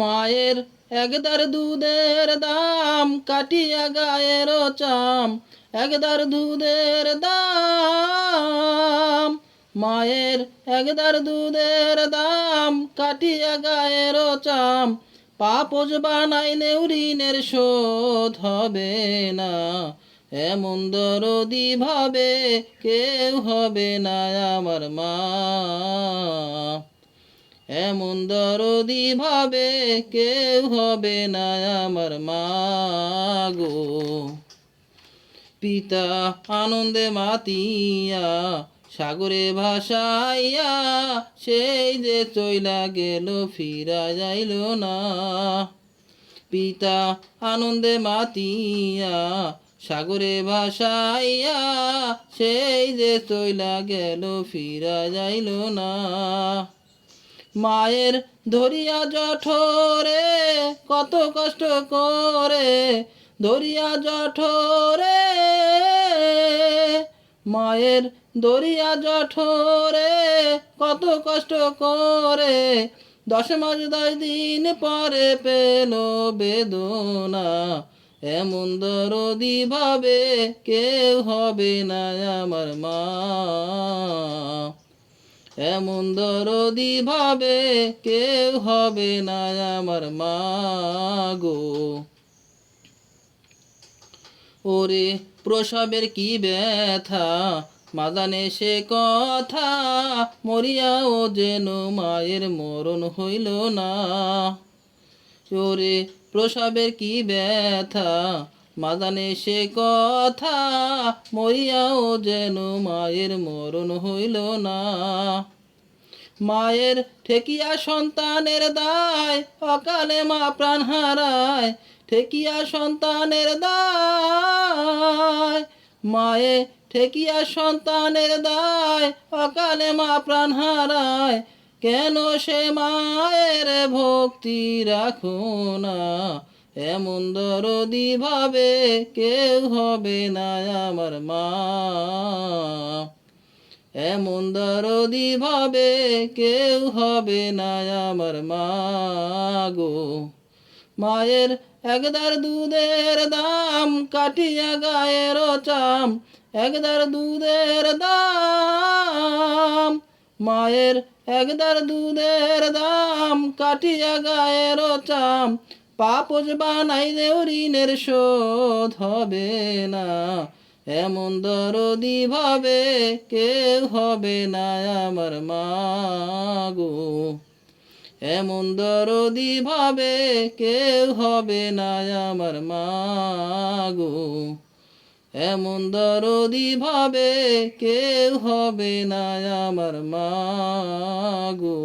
মায়ের একদার দুধের দাম কাটিয়া গায়ের চাম। একদার দুধের দাম, মায়ের একদার দুধের দাম কাটিয়া গায়ের চাম। পাপজ বানাইলে ঋণের শোধ হবে না, এমন দরদি ভাবে কেউ হবে না আমার মা। এমন দরদি ভাবে কেউ হবে না আমার মা গো। পিতা আনন্দে মাতিয়া, সাগরে ভাসাইয়া, সেই যে চইলা গেল, ফিরা যাইল না। পিতা আনন্দে মাতিয়া, সাগরে ভাসাইয়া, সেই যে চইলা গেল, ফিরা যাইল না। মায়ের ধরিয়া জঠরে, কত কষ্ট করে ধরিয়া জঠরে। মায়ের দরিয়া জঠরে, কত কষ্ট করে দশ মাস দশ দিন পরে পেল বেদনা। এমন দরদি ভাবে কেউ হবে না আমার মা। এমন দরদি ভাবে কেউ হবে না আমার মা গো। ওরে প্রসবের কি ব্যথা? মাদানে সে কথা মরিয়াও যেন মায়ের মরণ হইল না। ওরে প্রসবের কি ব্যথা? মাদানে সে কথা মরিয়াও যেন মায়ের মরণ হইল না। মায়ের ঠেকিয়া সন্তানের দায়, অকালে মা প্রাণ হারায়, ঠেকিয়া সন্তানের দায়। মায়ে ঠেকিয়া সন্তানের দায়, অকালে মা প্রাণ হারায়, কেন সে মায়ের ভক্তি রাখো না? এমন দরদি ভাবে কেউ হবে না আমার মা। এমন দরদি ভাবে কেউ হবে না আমার মা গো। মায়ের একদার দুধের দাম কাটিয়া গায়ের চাম, একদার দুধের দাম, মায়ের একদার দুধের দাম কাটিয়া গায়ের চাম পাপজ বানাই দেও ঋণের শোধ হবে না। এমন দরদি ভাবে কেউ হবে না আমার মা গো। এমন দরদি ভাবে কেউ হবে না আমার মা গো। এমন দরদি ভাবে কেউ হবে না আমার মা গো।